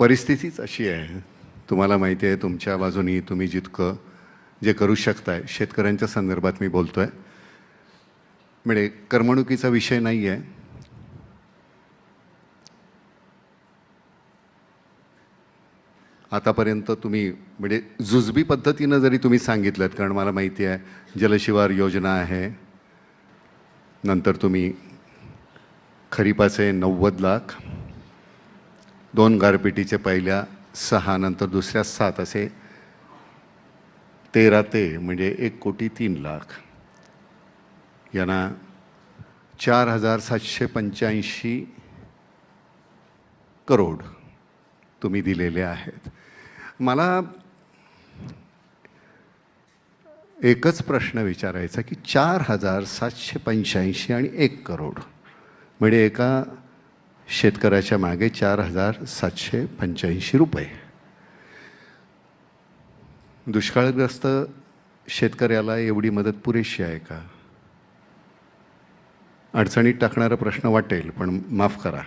परिस्थितीच अशी आहे. तुम्हाला माहिती आहे तुमच्या बाजूनी तुम्ही जितकं जे करू शकताय शेतकऱ्यांच्या संदर्भात मी बोलतो आहे म्हणजे करमणुकीचा विषय नाही आहे आतापर्यंत तुम्ही म्हणजे जुजबी पद्धतीनं जरी तुम्ही सांगितलं कारण मला माहिती आहे जलशिवार योजना आहे. नंतर तुम्ही खरीपाचे नव्वद लाख दोन गारपिटीचे पहिल्या सहा नंतर दुसऱ्या सात असे तेरा ते म्हणजे एक कोटी तीन लाख. यांना चार हजार सातशे पंच्याऐंशी करोड तुम्ही दिलेले आहेत. मला एकच प्रश्न विचारायचा की चार हजार सातशे पंच्याऐंशी आणि एक करोड म्हणजे एका शेतकऱ्याच्या मागे चार हजार सातशे पंच्याऐंशी रुपये. दुष्काळग्रस्त शेतकऱ्याला एवढी मदत पुरेशी आहे का? अडचणीत टाकणारा प्रश्न वाटेल पण माफ करा.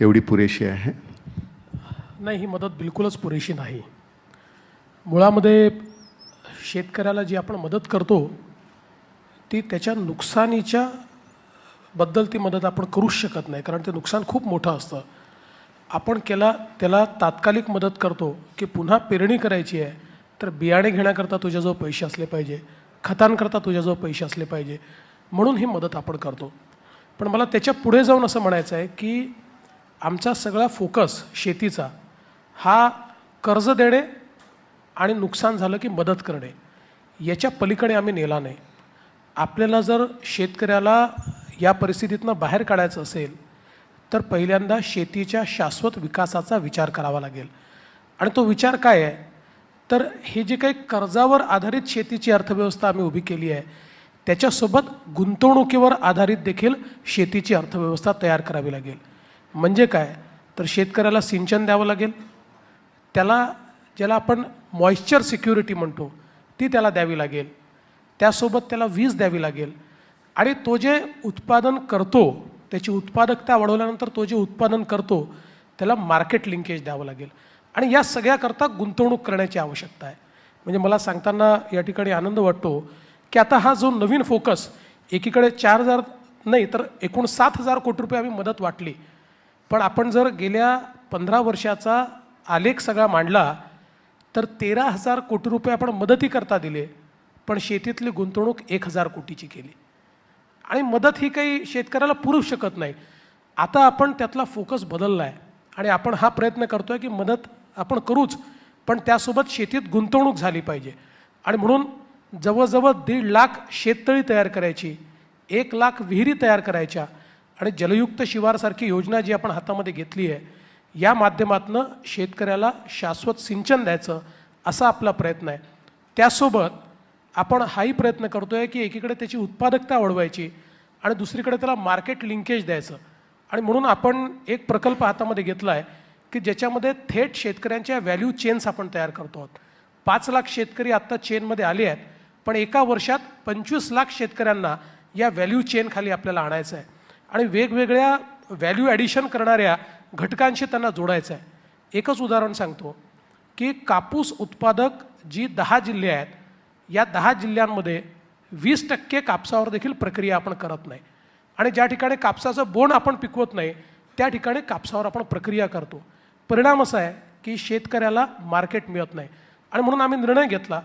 एवढी पुरेशी आहे? नाही ही मदत बिलकुलच पुरेशी नाही. मुळामध्ये शेतकऱ्याला जी आपण मदत करतो ती त्याच्या नुकसानीच्या बद्दल ती मदत आपण करूच शकत नाही कारण ते नुकसान खूप मोठं असतं. आपण केला त्याला तात्कालिक मदत करतो की पुन्हा पेरणी करायची आहे तर बियाणे घेण्याकरता तुझ्याजवळ पैसे असले पाहिजे खतांकरता तुझ्याजवळ पैसे असले पाहिजे म्हणून ही मदत आपण करतो. पण मला त्याच्या पुढे जाऊन असं म्हणायचं आहे की आमचा सगळा फोकस शेतीचा हा कर्ज देणे आणि नुकसान झालं की मदत करणे याच्या पलीकडे आम्ही नेला नाही. आपल्याला जर शेतकऱ्याला या परिस्थितीतनं बाहेर काढायचं असेल तर पहिल्यांदा शेतीच्या शाश्वत विकासाचा विचार करावा लागेल. आणि तो विचार काय आहे? तर हे जे काही कर्जावर आधारित शेतीची अर्थव्यवस्था आम्ही उभी केली आहे त्याच्यासोबत गुंतवणुकीवर आधारित देखील शेतीची अर्थव्यवस्था तयार करावी लागेल. म्हणजे काय? तर शेतकऱ्याला सिंचन द्यावं लागेल. त्याला ज्याला आपण मॉइश्चर सिक्युरिटी म्हणतो ती त्याला द्यावी लागेल. त्यासोबत त्याला वीज द्यावी लागेल. आणि तो जे उत्पादन करतो त्याची उत्पादकता वाढवल्यानंतर तो जे उत्पादन करतो त्याला मार्केट लिंकेज द्यावं लागेल. आणि या सगळ्याकरता गुंतवणूक करण्याची आवश्यकता आहे. म्हणजे मला सांगताना या ठिकाणी आनंद वाटतो की आता हा जो नवीन फोकस एकीकडे चार हजार नाही तर एकूण सात हजार कोटी रुपये आम्ही मदत वाटली. पण आपण जर गेल्या पंधरा वर्षाचा आलेख सगळा मांडला तर तेरा हजार कोटी रुपये आपण मदतीकरता दिले पण शेतीतली गुंतवणूक एक हजार कोटीची केली. आणि मदत ही काही शेतकऱ्याला पुरू शकत नाही. आता आपण त्यातला फोकस बदलला आहे आणि आपण हा प्रयत्न करतो आहे की मदत आपण करूच पण त्यासोबत शेतीत गुंतवणूक झाली पाहिजे. आणि म्हणून जवळजवळ दीड लाख शेततळी तयार करायची एक लाख विहिरी तयार करायच्या आणि जलयुक्त शिवारसारखी योजना जी आपण हातामध्ये घेतली आहे या माध्यमातनं शेतकऱ्याला शाश्वत सिंचन द्यायचं असा आपला प्रयत्न आहे. त्यासोबत आपण हाही प्रयत्न करतो आहे की एकीकडे त्याची उत्पादकता वाढवायची आणि दुसरीकडे त्याला मार्केट लिंकेज द्यायचं. आणि म्हणून आपण एक प्रकल्प हातामध्ये घेतला आहे की ज्याच्यामध्ये थेट शेतकऱ्यांच्या व्हॅल्यू चेन्स आपण तयार करतो आहोत. पाच लाख शेतकरी आत्ता चेनमध्ये आले आहेत पण एका वर्षात पंचवीस लाख शेतकऱ्यांना या व्हॅल्यू चेनखाली आपल्याला आणायचं आहे. आणि वेगवेगळ्या व्हॅल्यू ॲडिशन करणाऱ्या घटकांशी त्यांना जोडायचं आहे. एकच उदाहरण सांगतो की कापूस उत्पादक जी दहा जिल्हे आहेत या दहा जिल्ह्यांमध्ये वीस टक्के कापसावर देखील प्रक्रिया आपण करत नाही. आणि ज्या ठिकाणी कापसाचं बोंड आपण पिकवत नाही त्या ठिकाणी कापसावर आपण प्रक्रिया करतो. परिणाम असा आहे की शेतकऱ्याला मार्केट मिळत नाही. आणि म्हणून आम्ही निर्णय घेतला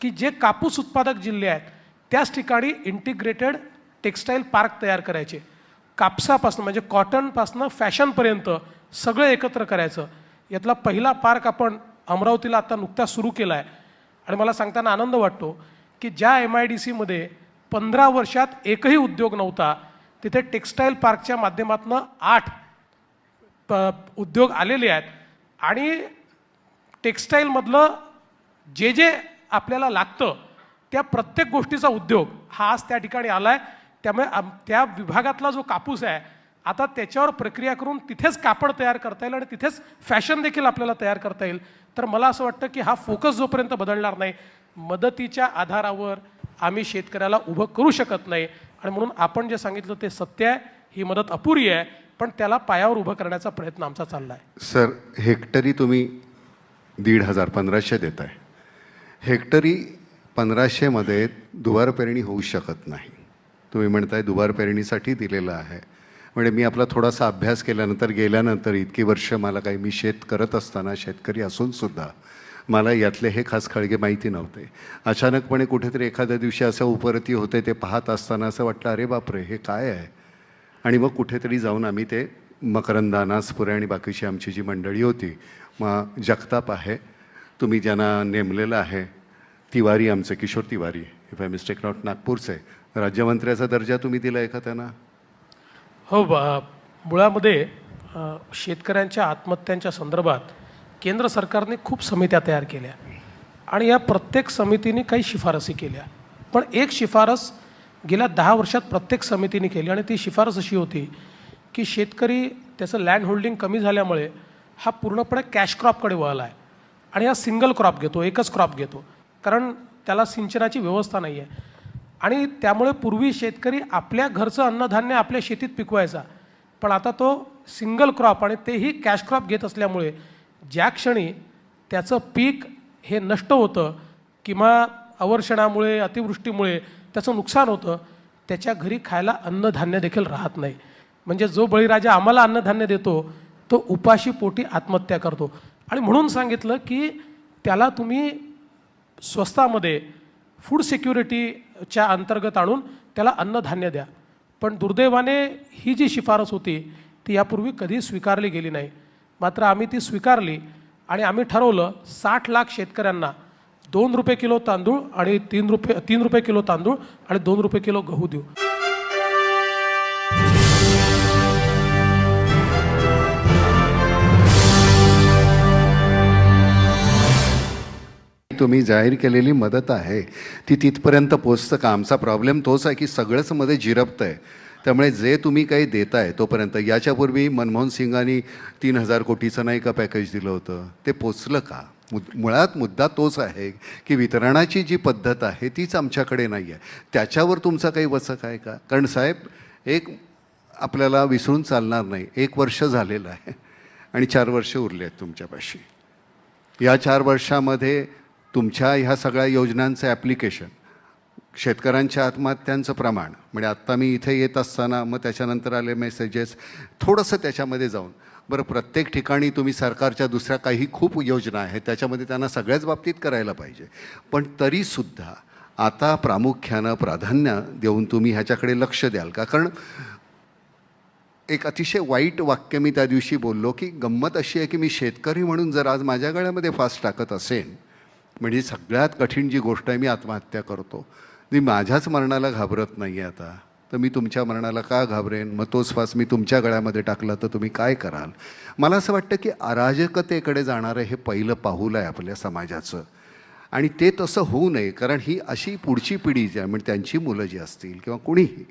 की जे कापूस उत्पादक जिल्हे आहेत त्याच ठिकाणी इंटिग्रेटेड टेक्स्टाईल पार्क तयार करायचे. कापसापासून म्हणजे कॉटनपासून फॅशनपर्यंत सगळं एकत्र करायचं. यातला पहिला पार्क आपण अमरावतीला आता नुकताच सुरू केला आहे आणि मला सांगताना आनंद वाटतो की ज्या एम आय डी सीमध्ये पंधरा वर्षात एकही उद्योग नव्हता तिथे टेक्स्टाईल पार्कच्या माध्यमातून आठ प उद्योग आलेले आहेत. आणि टेक्स्टाईलमधलं जे जे आपल्याला लागतं त्या प्रत्येक गोष्टीचा उद्योग हा आज त्या ठिकाणी आला आहे त्यामुळे त्या विभागातला जो कापूस आहे आता त्याच्यावर प्रक्रिया करून तिथेच कापड तयार करता येईल आणि तिथेच फॅशन देखील आपल्याला तयार करता येईल. तर मला असं वाटतं की हा फोकस जोपर्यंत बदलणार नाही मदतीच्या आधारावर आम्ही शेतकऱ्याला उभं करू शकत नाही. आणि म्हणून आपण जे सांगितलं ते सत्य आहे ही मदत अपुरी आहे पण त्याला पायावर उभं करण्याचा प्रयत्न आमचा चालला आहे. सर हेक्टरी तुम्ही दीड हजार पंधराशे देत आहे हेक्टरी पंधराशेमध्ये दुबार पेरणी होऊ शकत नाही. तुम्ही म्हणताय दुबार पेरणीसाठी दिलेलं आहे. म्हणजे मी आपला थोडासा अभ्यास केल्यानंतर गेल्यानंतर इतकी वर्ष मला काही मी शेत करत असताना शेतकरी असूनसुद्धा मला यातले हे खास खळगे माहिती नव्हते. अचानकपणे कुठेतरी एखाद्या दिवशी असं उपरती होते ते पाहत असताना असं वाटलं अरे बापरे हे काय आहे? आणि मग कुठेतरी जाऊन आम्ही ते मकरंदा नासपुरे आणि बाकीची आमची जी मंडळी होती मग जगताप आहे तुम्ही ज्यांना नेमलेलं आहे तिवारी आमचं Kishore Tiwari if I mistake not नागपूरचे. राज्यमंत्र्याचा दर्जा तुम्ही दिला आहे का त्यांना? हो मुळामध्ये शेतकऱ्यांच्या आत्महत्यांच्या संदर्भात केंद्र सरकारने खूप समित्या तयार केल्या आणि या प्रत्येक समितीने काही शिफारसी केल्या. पण एक शिफारस गेल्या दहा वर्षात प्रत्येक समितीने केली आणि ती शिफारस अशी होती की शेतकरी त्याचं लँड होल्डिंग कमी झाल्यामुळे हा पूर्णपणे कॅश क्रॉपकडे वळला आहे आणि हा सिंगल क्रॉप घेतो एकच क्रॉप घेतो. कारण त्याला सिंचनाची व्यवस्था नाही आहे आणि त्यामुळे पूर्वी शेतकरी आपल्या घरचं अन्नधान्य आपल्या शेतीत पिकवायचा. पण आता तो सिंगल क्रॉप आणि तेही कॅश क्रॉप घेत असल्यामुळे ज्या क्षणी त्याचं पीक हे नष्ट होतं किंवा अवर्षणामुळे अतिवृष्टीमुळे त्याचं नुकसान होतं त्याच्या घरी खायला अन्नधान्य देखील राहत नाही. म्हणजे जो बळीराजा आम्हाला अन्नधान्य देतो तो उपाशी पोटी आत्महत्या करतो. आणि म्हणून सांगितलं की त्याला तुम्ही स्वस्तामध्ये फूड सिक्युरिटीच्या अंतर्गत आणून त्याला अन्नधान्य द्या. पण दुर्दैवाने ही जी शिफारस होती ती यापूर्वी कधी स्वीकारली गेली नाही. मात्र आम्ही ती स्वीकारली आणि आम्ही ठरवलं साठ लाख शेतकऱ्यांना दोन रुपये किलो तांदूळ आणि तीन रुपये तीन रुपये किलो तांदूळ आणि दोन रुपये किलो गहू देऊ. तुम्ही जाहीर केलेली मदत आहे ती तिथपर्यंत पोचतं का? आमचा प्रॉब्लेम तोच आहे की सगळंच मध्ये जिरपतं आहे त्यामुळे जे तुम्ही काही देताय तोपर्यंत याच्यापूर्वी मनमोहन सिंगांनी तीन हजार कोटीचं नाही का पॅकेज दिलं होतं? ते पोचलं का? मुद मुळात मुद्दा तोच आहे की वितरणाची जी पद्धत आहे तीच आमच्याकडे नाही आहे त्याच्यावर तुमचा काही वचक आहे का? कारण साहेब एक आपल्याला विसरून चालणार नाही. एक वर्ष झालेलं आहे आणि चार वर्ष उरले आहेत तुमच्यापाशी. या चार वर्षामध्ये तुमच्या ह्या सगळ्या योजनांचं ॲप्लिकेशन शेतकऱ्यांच्या आत्महत्यांचं प्रमाण म्हणजे आत्ता मी इथे येत असताना मग त्याच्यानंतर आले मेसेजेस थोडंसं त्याच्यामध्ये जाऊन. बरं प्रत्येक ठिकाणी तुम्ही सरकारच्या दुसऱ्या काही खूप योजना आहेत त्याच्यामध्ये त्यांना सगळ्याच बाबतीत करायला पाहिजे. पण तरीसुद्धा आता प्रामुख्यानं प्राधान्य देऊन तुम्ही ह्याच्याकडे लक्ष द्याल का? कारण एक अतिशय वाईट वाक्य मी त्या दिवशी बोललो की गंमत अशी आहे की मी शेतकरी म्हणून जर आज माझ्या गळ्यामध्ये फास्ट टाकत असेन म्हणजे सगळ्यात कठीण जी गोष्ट आहे मी आत्महत्या करतो. मी माझ्याच मरणाला घाबरत नाही आहे आता. तर मी तुमच्या मरणाला का घाबरेन? मग तोच फास मी तुमच्या गळ्यामध्ये टाकला तर तुम्ही काय कराल? मला असं वाटतं की अराजकतेकडे जाणारं हे पहिलं पाहुलं आहे आपल्या समाजाचं. आणि ते तसं होऊ नये कारण ही अशी पुढची पिढी जी आहे म्हणजे त्यांची मुलं जी असतील किंवा कुणीही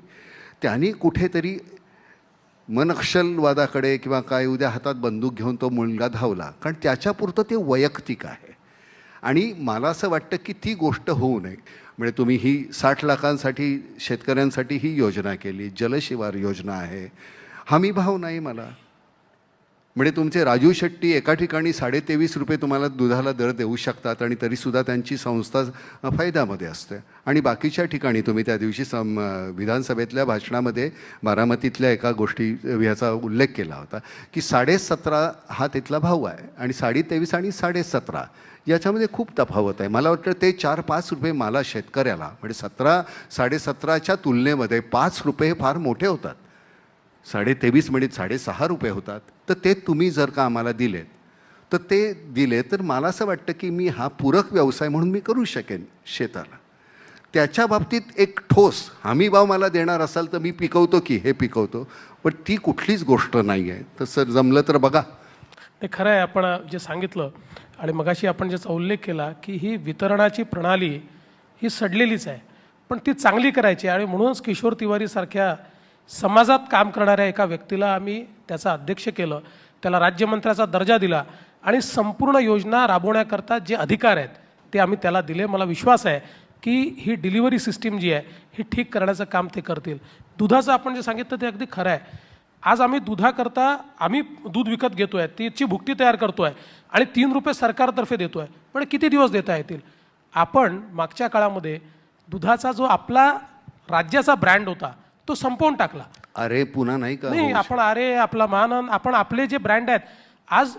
त्यांनी कुठेतरी मनक्षलवादाकडे किंवा काय उद्या हातात बंदूक घेऊन तो मुलगा धावला. कारण त्याच्यापुरतं ते वैयक्तिक आहे. आणि मला असं वाटतं की ती गोष्ट होऊ नये. म्हणजे तुम्ही ही साठ लाखांसाठी शेतकऱ्यांसाठी ही योजना केली जलशिवार योजना आहे. हमी भाव नाही मला. म्हणजे तुमचे राजू शेट्टी एका ठिकाणी साडेतेवीस रुपये तुम्हाला दुधाला दर देऊ शकतात आणि तरीसुद्धा त्यांची संस्था फायद्यामध्ये असते. आणि बाकीच्या ठिकाणी तुम्ही त्या दिवशी सम विधानसभेतल्या भाषणामध्ये बारामतीतल्या एका गोष्टी ह्याचा उल्लेख केला होता की साडेसतरा हा तिथला भाव आहे आणि साडेतेवीस आणि साडेसतरा याच्यामध्ये खूप तफावत आहे. मला वाटतं ते चार पाच रुपये मला शेतकऱ्याला म्हणजे सतरा साडेसतराच्या तुलनेमध्ये पाच रुपये फार मोठे होतात. साडेतेवीस म्हणजे साडेसहा रुपये होतात. तर ते तुम्ही जर का आम्हाला दिलेत तर ते दिले तर मला असं वाटतं की मी हा पूरक व्यवसाय म्हणून मी करू शकेन शेताला. त्याच्या बाबतीत एक ठोस हमी भाव मला देणार असाल तर मी पिकवतो की हे पिकवतो पण ती कुठलीच गोष्ट नाही आहे तर सर जमलं तर बघा. ते खरं आहे आपण जे सांगितलं आणि मगाशी आपण ज्याचा उल्लेख केला की ही वितरणाची प्रणाली ही सडलेलीच आहे पण ती चांगली करायची आणि म्हणूनच किशोर तिवारीसारख्या समाजात काम करणाऱ्या एका व्यक्तीला आम्ही त्याचा अध्यक्ष केलं त्याला राज्यमंत्र्याचा दर्जा दिला आणि संपूर्ण योजना राबवण्याकरता जे अधिकार आहेत ते आम्ही त्याला दिले. मला विश्वास आहे की ही डिलिव्हरी सिस्टीम जी आहे ही ठीक करण्याचं काम ते करतील. दुधाचं आपण जे सांगितलं ते अगदी खरं आहे. आज आम्ही दुधाकरता आम्ही दूध विकत घेतो आहे तिची भुकटी तयार करतो आहे आणि तीन रुपये सरकारतर्फे देतो आहे पण किती दिवस देता येतील? आपण मागच्या काळामध्ये दुधाचा जो आपला राज्याचा ब्रँड होता तो संपवून टाकला. अरे पुन्हा नाही का? नाही होऊ आपण अरे आपला मानन आपण आपले जे ब्रँड आहेत आज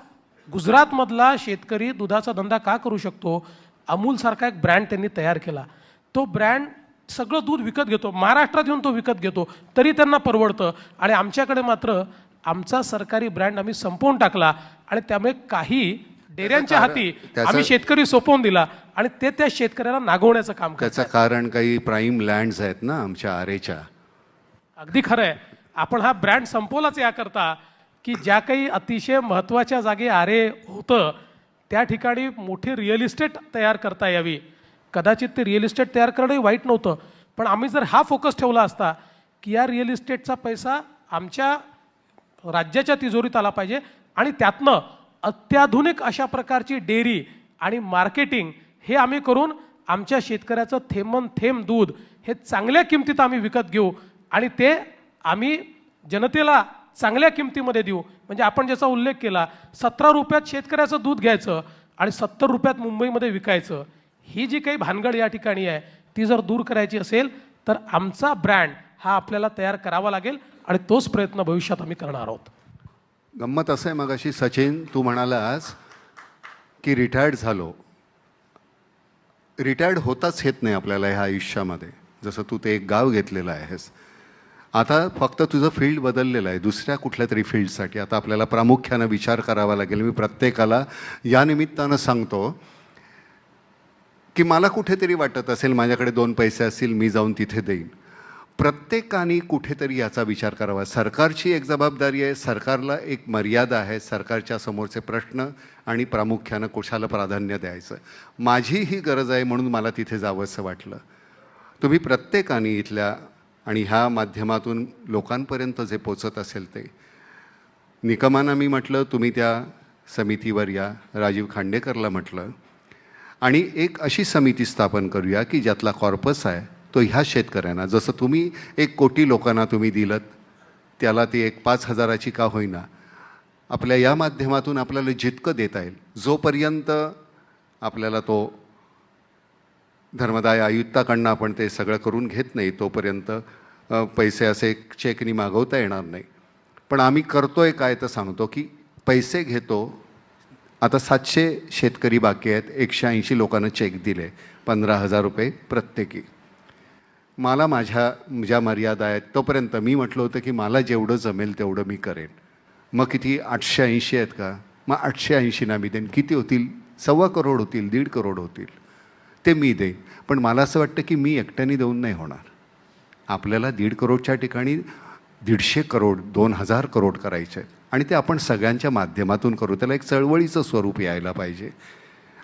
गुजरातमधला शेतकरी दुधाचा धंदा का करू शकतो? अमूलसारखा एक ब्रँड त्यांनी तयार केला. तो ब्रँड सगळं दूध विकत घेतो महाराष्ट्रात येऊन तो विकत घेतो तरी त्यांना परवडतं. आणि आमच्याकडे मात्र आमचा सरकारी ब्रँड आम्ही संपवून टाकला आणि त्यामुळे काही डेऱ्यांच्या हाती आम्ही शेतकरी सोपवून दिला आणि ते त्या शेतकऱ्याला नागवण्याचं काम त्याचं कारण काही प्राईम लँड्स आहेत ना आमच्या आरेच्या? अगदी खरं आहे. आपण हा ब्रँड संपवलाच याकरता की ज्या काही अतिशय महत्त्वाच्या जागी आरे होतं त्या ठिकाणी मोठी रिअल इस्टेट तयार करता यावी. कदाचित ते रिअल इस्टेट तयार करणंही वाईट नव्हतं. पण आम्ही जर हा फोकस ठेवला असता की या रिअल इस्टेटचा पैसा आमच्या राज्याच्या तिजोरीत आला पाहिजे आणि त्यातनं अत्याधुनिक अशा प्रकारची डेअरी आणि मार्केटिंग हे आम्ही करून आमच्या शेतकऱ्याचं थेंबन थेंब दूध हे चांगल्या किमतीत आम्ही विकत घेऊ आणि ते आम्ही जनतेला चांगल्या किमतीमध्ये देऊ. म्हणजे आपण ज्याचा उल्लेख केला सतरा रुपयात शेतकऱ्याचं दूध घ्यायचं आणि सत्तर रुपयात मुंबईमध्ये विकायचं ही जी काही भानगड या ठिकाणी आहे ती जर दूर करायची असेल तर आमचा ब्रँड हा आपल्याला तयार करावा लागेल आणि तोच प्रयत्न भविष्यात आम्ही करणार आहोत. गंमत असं आहे मग अशी सचिन तू म्हणालास की रिटायर्ड झालो. रिटायर्ड होताच येत नाही आपल्याला ह्या आयुष्यामध्ये. जसं तू ते एक गाव घेतलेलं आहेस. आता फक्त तुझं फील्ड बदललेलं आहे. दुसऱ्या कुठल्या तरी फील्डसाठी. आता आपल्याला प्रामुख्यानं विचार करावा लागेल. मी प्रत्येकाला या निमित्तानं सांगतो की मला कुठेतरी वाटत असेल माझ्याकडे दोन पैसे असतील मी जाऊन तिथे देईन. प्रत्येकाने कुठेतरी याचा विचार करावा. सरकारची एक जबाबदारी आहे. सरकारला एक मर्यादा आहे. सरकारच्या समोरचे प्रश्न आणि प्रामुख्यानं कुशाला प्राधान्य द्यायचं. माझी ही गरज आहे म्हणून मला तिथे जावंसं वाटलं. तुम्ही प्रत्येकाने इथल्या आणि ह्या माध्यमातून लोकांपर्यंत जे पोचत असेल ते. निकमानं मी म्हटलं तुम्ही त्या समितीवर या. राजीव खांडेकरला म्हटलं. आणि एक अशी समिती स्थापन करूया की ज्यातला कॉर्पस आहे तो ह्या शेतकऱ्यांना. जसं तुम्ही एक कोटी लोकांना तुम्ही दिलं त्याला ती एक पाच हजाराची का होईना. आपल्या या माध्यमातून आपल्याला जितकं देता येईल जोपर्यंत आपल्याला तो धर्मदाय आयुक्ताकडनं आपण ते सगळं करून घेत नाही तोपर्यंत पैसे असे चेकनी मागवता येणार नाही. पण आम्ही करतो आहे काय तर सांगतो की पैसे घेतो. आता सातशे शेतकरी बाकी आहेत. एकशे ऐंशी लोकांना चेक दिले. पंधरा हजार रुपये प्रत्येकी. मला माझ्या ज्या मर्यादा आहेत तोपर्यंत मी म्हटलं होतं की मला जेवढं जमेल तेवढं मी करेन. मग किती? आठशे ऐंशी आहेत का? मग आठशे ऐंशीना मी देईन. किती होतील? सव्वा करोड होतील दीड करोड होतील. ते मी देईन. पण मला असं वाटतं की मी एकट्याने देऊन नाही होणार. आपल्याला दीड करोडच्या ठिकाणी दीडशे करोड दोन हजार करोड करायचे. आहेत आणि ते आपण सगळ्यांच्या माध्यमातून करू. त्याला एक चळवळीचं स्वरूप यायला पाहिजे.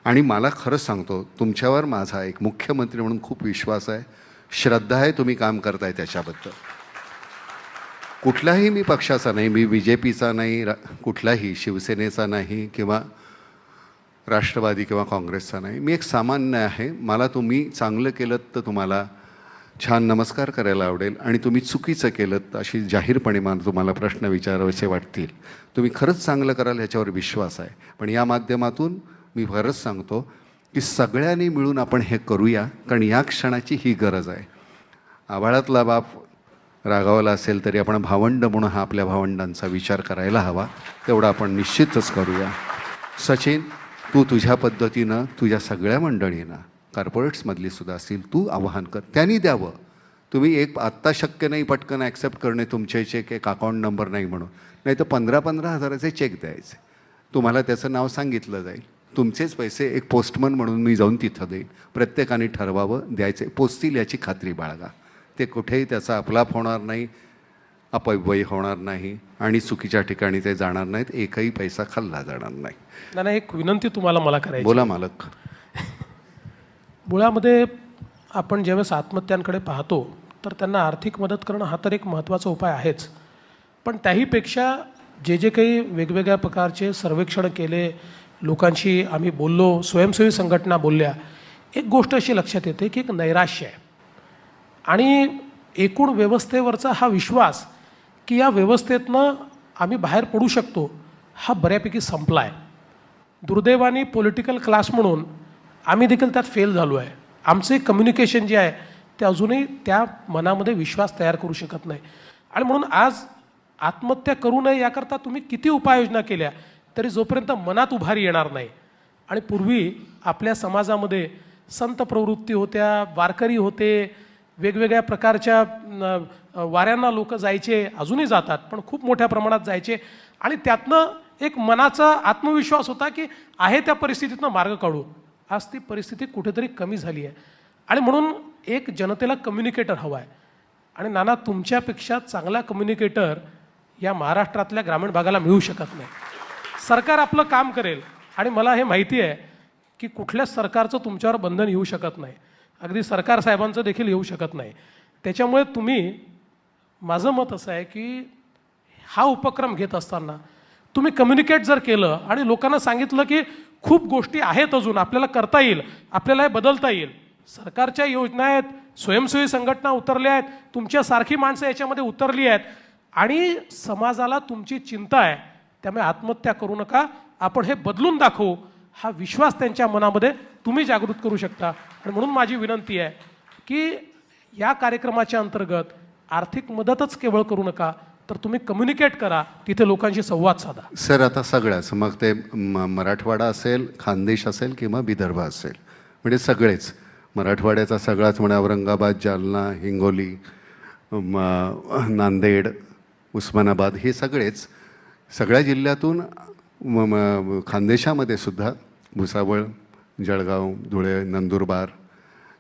आणि मला खरंच सांगतो तुमच्यावर माझा एक मुख्यमंत्री म्हणून खूप विश्वास आहे. श्रद्धा आहे तुम्ही काम करताय त्याच्याबद्दल. कुठल्याही मी पक्षाचा नाही मी बी जे पीचा नाही रा कुठलाही शिवसेनेचा नाही किंवा राष्ट्रवादी किंवा काँग्रेसचा नाही. मी एक सामान्य आहे. मला तुम्ही चांगलं केलं तर तुम्हाला छान नमस्कार करायला आवडेल आणि तुम्ही चुकीचं केलं अशी जाहीरपणे मान तुम्हाला प्रश्न विचारावेसे वाटतील. तुम्ही खरंच चांगलं कराल ह्याच्यावर विश्वास आहे. पण या माध्यमातून मी खरंच सांगतो की सगळ्यांनी मिळून आपण हे करूया कारण या क्षणाची ही गरज आहे. आभाळातला बाप रागावला असेल तरी आपण भावंड म्हणून हा आपल्या भावंडांचा विचार करायला हवा. तेवढा आपण निश्चितच करूया. सचिन तू तुझ्या पद्धतीनं तुझ्या सगळ्या मंडळींना कॉर्पोरेट्समधली सुद्धा असतील तू आवाहन कर. त्यांनी द्यावं. तुम्ही एक आत्ता शक्य नाही पटकन ॲक्सेप्ट करणे तुमचे चेक एक अकाउंट नंबर नाही म्हणून. नाही तर पंधरा पंधरा हजाराचे चेक द्यायचे. तुम्हाला त्याचं नाव सांगितलं जाईल. तुमचेच पैसे एक पोस्टमन म्हणून मी जाऊन तिथं देईन. प्रत्येकाने ठरवावं द्यायचे. पोचतील याची खात्री बाळगा. ते कुठेही त्याचा अपलाप होणार नाही अपव्यय होणार नाही आणि चुकीच्या ठिकाणी ते जाणार नाहीत. एकही पैसा खाल्ला जाणार नाही. नाही, नाही एक विनंती तुम्हाला मला करायची बोला मालक. मुळामध्ये आपण ज्यावेळेस आत्महत्यांकडे पाहतो तर त्यांना आर्थिक मदत करणं हा तर एक महत्त्वाचा उपाय आहेच. पण त्याहीपेक्षा जे जे काही वेगवेगळ्या प्रकारचे सर्वेक्षण केले लोकांशी आम्ही बोललो स्वयंसेवी संघटना बोलल्या एक गोष्ट अशी लक्षात येते की एक नैराश्य आहे. आणि एकूण व्यवस्थेवरचा हा विश्वास की या व्यवस्थेतनं आम्ही बाहेर पडू शकतो हा बऱ्यापैकी संपला आहे. दुर्दैवाने पॉलिटिकल क्लास म्हणून आम्ही देखील त्यात फेल झालो आहे. आमचे कम्युनिकेशन जे आहे ते अजूनही त्या मनामध्ये विश्वास तयार करू शकत नाही. आणि म्हणून आज आत्महत्या करू नये याकरता तुम्ही किती उपाययोजना केल्या तरी जोपर्यंत मनात उभारी येणार नाही. आणि पूर्वी आपल्या समाजामध्ये संत प्रवृत्ती होत्या वारकरी होते वेगवेगळ्या प्रकारच्या न, वाऱ्यांना लोक जायचे अजूनही जातात पण खूप मोठ्या प्रमाणात जायचे. आणि त्यातनं एक मनाचा आत्मविश्वास होता की आहे त्या परिस्थितीतनं मार्ग काढू. आज ती परिस्थिती कुठेतरी कमी झाली आहे. आणि म्हणून एक जनतेला कम्युनिकेटर हवा आहे. आणि नाना तुमच्यापेक्षा चांगला कम्युनिकेटर या महाराष्ट्रातल्या ग्रामीण भागाला मिळू शकत नाही. सरकार आपलं काम करेल. आणि मला हे माहिती आहे की कुठल्याच सरकारचं तुमच्यावर बंधन येऊ शकत नाही. अगदी सरकार साहेबांचं देखील येऊ शकत नाही. त्याच्यामुळे तुम्ही माझं मत असं आहे की हा उपक्रम घेत असताना तुम्ही कम्युनिकेट जर केलं आणि लोकांना सांगितलं की खूप गोष्टी आहेत अजून आपल्याला करता येईल आपल्याला हे बदलता येईल. सरकारच्या योजना आहेत स्वयंसेवी संघटना उतरल्या आहेत तुमच्यासारखी माणसं याच्यामध्ये उतरली आहेत आणि समाजाला तुमची चिंता आहे त्यामुळे आत्महत्या करू नका आपण हे बदलून दाखवू. हा विश्वास त्यांच्या मनामध्ये तुम्ही जागृत करू शकता. आणि म्हणून माझी विनंती आहे की या कार्यक्रमाच्या अंतर्गत आर्थिक मदतच केवळ करू नका तर तुम्ही कम्युनिकेट करा तिथे लोकांशी संवाद साधा. सर आता सगळ्याच मग ते म मराठवाडा असेल खानदेश असेल किंवा विदर्भ असेल म्हणजे सगळेच. मराठवाड्याचा सगळाच म्हणजे औरंगाबाद जालना हिंगोली म नांदेड उस्मानाबाद हे सगळेच. सगळ्या जिल्ह्यातून म म खानदेशामध्ये सुद्धा भुसावळ जळगाव धुळे नंदुरबार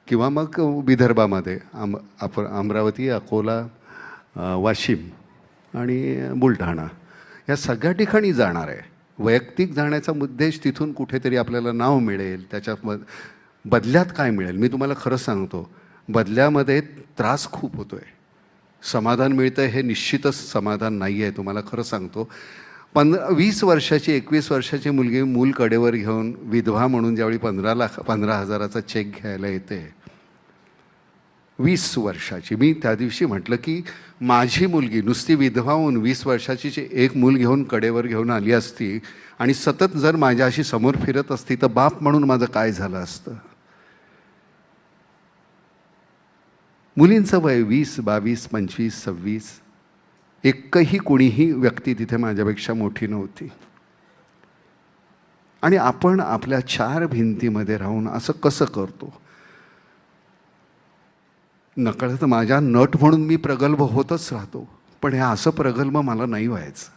किंवा मग विदर्भामध्ये आम आप अमरावती अकोला वाशिम आणि बुलढाणा. या सगळ्या ठिकाणी जाणार आहे. वैयक्तिक जाण्याचा मुद्देश तिथून कुठेतरी आपल्याला नाव मिळेल त्याच्या मध बदल्यात काय मिळेल? मी तुम्हाला खरं सांगतो बदल्यामध्ये त्रास खूप होतो आहे समाधान मिळतं हे निश्चितच समाधान नाही आहे तुम्हाला खरं सांगतो. पंधरा वीस वर्षाची एकवीस वर्षाची मुलगी मूल कडेवर घेऊन विधवा म्हणून ज्यावेळी पंधरा लाख पंधरा हजाराचा चेक घ्यायला येते वीस वर्षाची. मी त्या दिवशी म्हटलं की माझी मुलगी नुसती विधवा होऊन वीस वर्षाची जी एक मूल घेऊन कडेवर घेऊन आली असती आणि सतत जर माझ्याशी समोर फिरत असती तर बाप म्हणून माझं काय झालं असतं? मुलींचं वय वीस बावीस पंचवीस सव्वीस एकही कोणीही व्यक्ती तिथे माझ्यापेक्षा मोठी नव्हती. आणि आपण आपल्या चार भिंतीमध्ये राहून असं कसं करतो? नकळत माझ्या नट म्हणून मी प्रगल्भ होतच राहतो. पण हे असं प्रगल्भ मला नाही व्हायचं.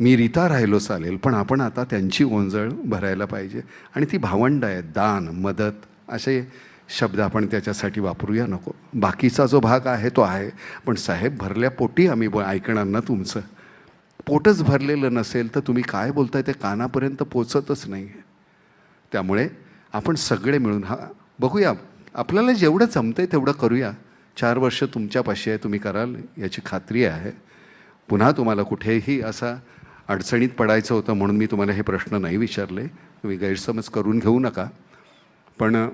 मी रीता राहिलो चालेल पण आपण आता त्यांची गोंजळ भरायला पाहिजे. आणि ती भावंड आहे दान मदत असे शब्द आपण त्याच्यासाठी वापरूया नको. बाकीचा जो भाग आहे तो आहे. पण साहेब भरल्या पोटी आम्ही ब- ऐकणार ना तुमचं. पोटच भरलेलं नसेल तर तुम्ही काय बोलताय ते कानापर्यंत पोचतच नाही त्यामुळे आपण सगळे मिळून हा बघूया. आपल्याला जेवढं जमतं आहे तेवढं करूया. चार वर्ष तुमच्यापाशी आहे तुम्ही कराल याची खात्री आहे. पुन्हा तुम्हाला कुठेही असा अडचणीत पडायचं होतं म्हणून मी तुम्हाला हे प्रश्न नाही विचारले. तुम्ही गैरसमज करून घेऊ नका. पण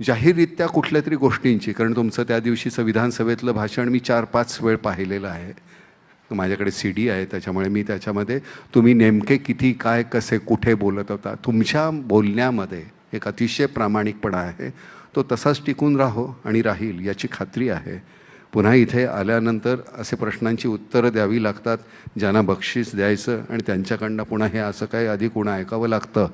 जाहीररित्या कुठल्या तरी गोष्टींची कारण तुमचं त्या दिवशीचं विधानसभेतलं भाषण मी चार पाच वेळ पाहिलेलं आहे. माझ्याकडे सी डी आहे त्याच्यामुळे मी त्याच्यामध्ये तुम्ही नेमके किती काय कसे कुठे बोलत होता तुमच्या बोलण्यामध्ये एक अतिशय प्रामाणिकपणा आहे. तो तसाच टिकून राहो आणि राहील याची खात्री आहे. पुन्हा इथे आल्यानंतर असे प्रश्नांची उत्तरं द्यावी लागतात ज्यांना बक्षीस द्यायचं आणि त्यांच्याकडनं पुन्हा हे असं काही आधी कुणा ऐकावं लागतं.